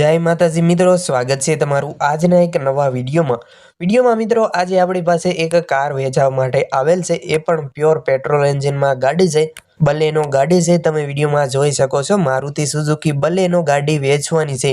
જય માતાજી મિત્રો, સ્વાગત છે તમારું આજના એક નવા વિડીયોમાં. વિડીયોમાં મિત્રો, આજે આપણી પાસે એક કાર વેચાવવા માટે આવેલ છે, એ પણ પ્યોર પેટ્રોલ એન્જિનમાં ગાડી છે, બલેનો ગાડી છે, તમે વિડીયોમાં જોઈ શકો છો, મારુતિ સુઝુકી બલેનો ગાડી વેચવાની છે,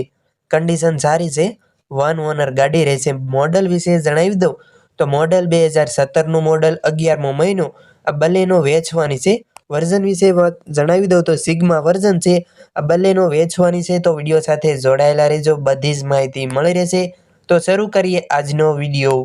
કન્ડિશન સારી છે, વન ઓનર ગાડી રહેશે. મોડલ વિશે જણાવી દઉં, તો મોડલ બે હજાર સત્તરનું મોડલ, અગિયારમો મહિનો, આ બલેનો વેચવાની છે વર્ઝન વિશે જણાવી દઉં તો સિગ્મા વર્ઝન છે. આ બંનેનો વેચવાની છે તો વીડિયો સાથે જોડાયેલા રહેજો. બધી જ માહિતી મળી રહેશે. તો શરૂ કરીએ આજનો વીડિયો.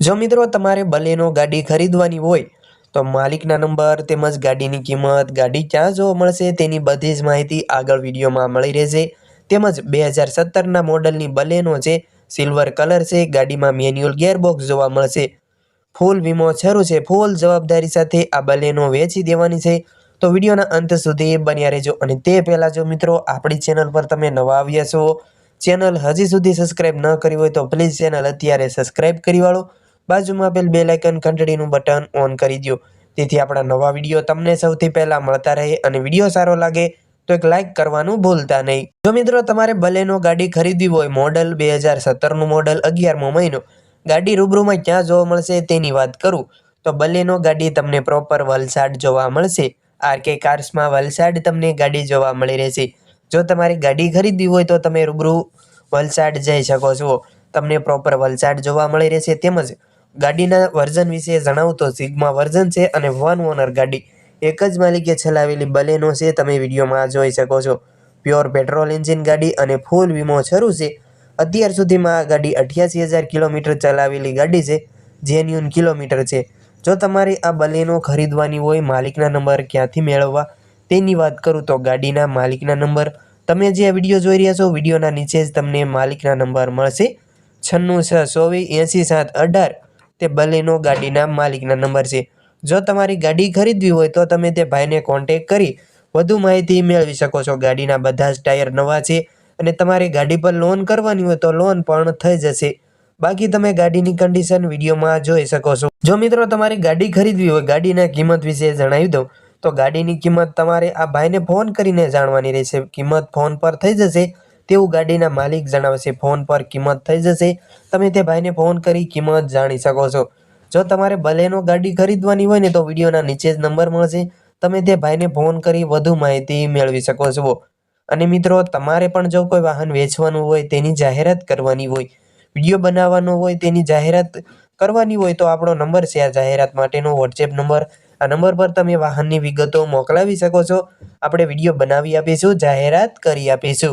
જો મિત્રો તમારે બલેનો ગાડી ખરીદવાની હોય, તો માલિકના નંબર તેમજ ગાડીની કિંમત, ગાડી ક્યાં જોવા મળશે તેની બધી જ માહિતી આગળ વિડીયોમાં મળી રહેશે. તેમજ બે હજાર સત્તરના મોડલની બલેનો છે સિલ્વર કલર છે, ગાડીમાં મેન્યુઅલ ગેરબોક્સ જોવા મળશે. ફૂલ વીમો શરૂ છે. ફૂલ જવાબદારી સાથે આ બલેનો વેચી દેવાની છે. તો વિડીયોના અંત સુધી બન્યા રહેજો અને તે પહેલાં જો મિત્રો આપણી ચેનલ પર તમે નવા આવ્યા છો ચેનલ હજી સુધી સબસ્ક્રાઇબ ન કરી હોય તો પ્લીઝ ચેનલ અત્યારે સબસ્ક્રાઇબ કરી વાળો. બાજુમાં આપેલ બે લાઇકન ઘંટડીનું બટન ઓન કરી દો તેથી આપણા નવા વીડિયો તમને સૌથી પહેલાં મળતા રહે અને વીડિયો સારો લાગે તો એક લાઇક કરવાનું ભૂલતા નહીં. જો મિત્રો તમારે બલેનો ગાડી ખરીદવી હોય મોડલ બે હજાર સત્તરનું મોડલ અગિયારમો મહિનો, ગાડી રૂબરૂમાં ક્યાં જોવા મળશે તેની વાત કરું. તો બલેનો ગાડી તમને પ્રોપર વલસાડ જોવા મળશે. આરકે કાર્સમાં વલસાડ તમને ગાડી જોવા મળી રહેશે. જો તમારી ગાડી ખરીદવી હોય તો તમે રૂબરૂ વલસાડ જઈ શકો છો. તમને પ્રોપર વલસાડ જોવા મળી રહેશે તેમજ ગાડીના વર્ઝન વિશે જણાવું તો સિગ્મા વર્ઝન છે અને વન ઓનર ગાડી. એક જ માલિકે ચલાવેલી બલેનો છે, તમે વિડીયોમાં જોઈ શકો છો. પ્યોર પેટ્રોલ એન્જિન ગાડી અને ફૂલ વીમો શરૂ છે. અત્યાર સુધીમાં આ ગાડી અઠ્યાસી હજાર કિલોમીટર ચલાવેલી ગાડી છે જેન્યુન કિલોમીટર છે. જો તમારે આ બલેનો ખરીદવાની હોય માલિકના નંબર ક્યાંથી મેળવવા તેની વાત કરું તો ગાડીના માલિકના નંબર. તમે જે આ વીડિયો જોઈ રહ્યા છો, વિડીયોના નીચે જ તમને માલિકના નંબર મળશે. છન્નું છ, ચોવીસ એંસી સાત, અઢાર તે બલેનો ગાડીના માલિકના નંબર છે. જો તમારી ગાડી ખરીદવી હોય તો તમે તે ભાઈને કોન્ટેક કરી વધુ માહિતી મેળવી શકો છો. ગાડીના બધા જ ટાયર નવા છે અને તમારે ગાડી પર લોન કરવાની હોય તો લોન પણ થઈ જશે. બાકી તમે ગાડીની કન્ડિશન વિડીયોમાં જોઈ શકો છો. જો મિત્રો તમારી ગાડી ખરીદવી હોય, ગાડીના કિંમત વિશે જણાવી દઉં, તો ગાડીની કિંમત તમારે આ ભાઈને ફોન કરીને જાણવાની રહેશે. કિંમત ફોન પર થઈ જશે, તેવું ગાડીના માલિક જણાવશે. ફોન પર કિંમત થઈ જશે, તમે તે ભાઈને ફોન કરી કિંમત જાણી શકો છો. જો તમારે બલેનો ગાડી ખરીદવાની હોય ને તો વિડીયોના નીચે જ નંબર મળશે. તમે તે ભાઈને ફોન કરી વધુ માહિતી મેળવી શકો છો. અને મિત્રો, તમારે પણ જો કોઈ વાહન વેચવાનું હોય તેની જાહેરાત કરવાની હોય, વીડિયો બનાવવાનો હોય તેની જાહેરાત કરવાની હોય તો આપણો નંબર છે આ જાહેરાત માટેનો વોટ્સએપ નંબર. આ નંબર પર તમે વાહનની વિગતો મોકલાવી શકો છો. આપણે વીડિયો બનાવી આપીશું, જાહેરાત કરી આપીશું.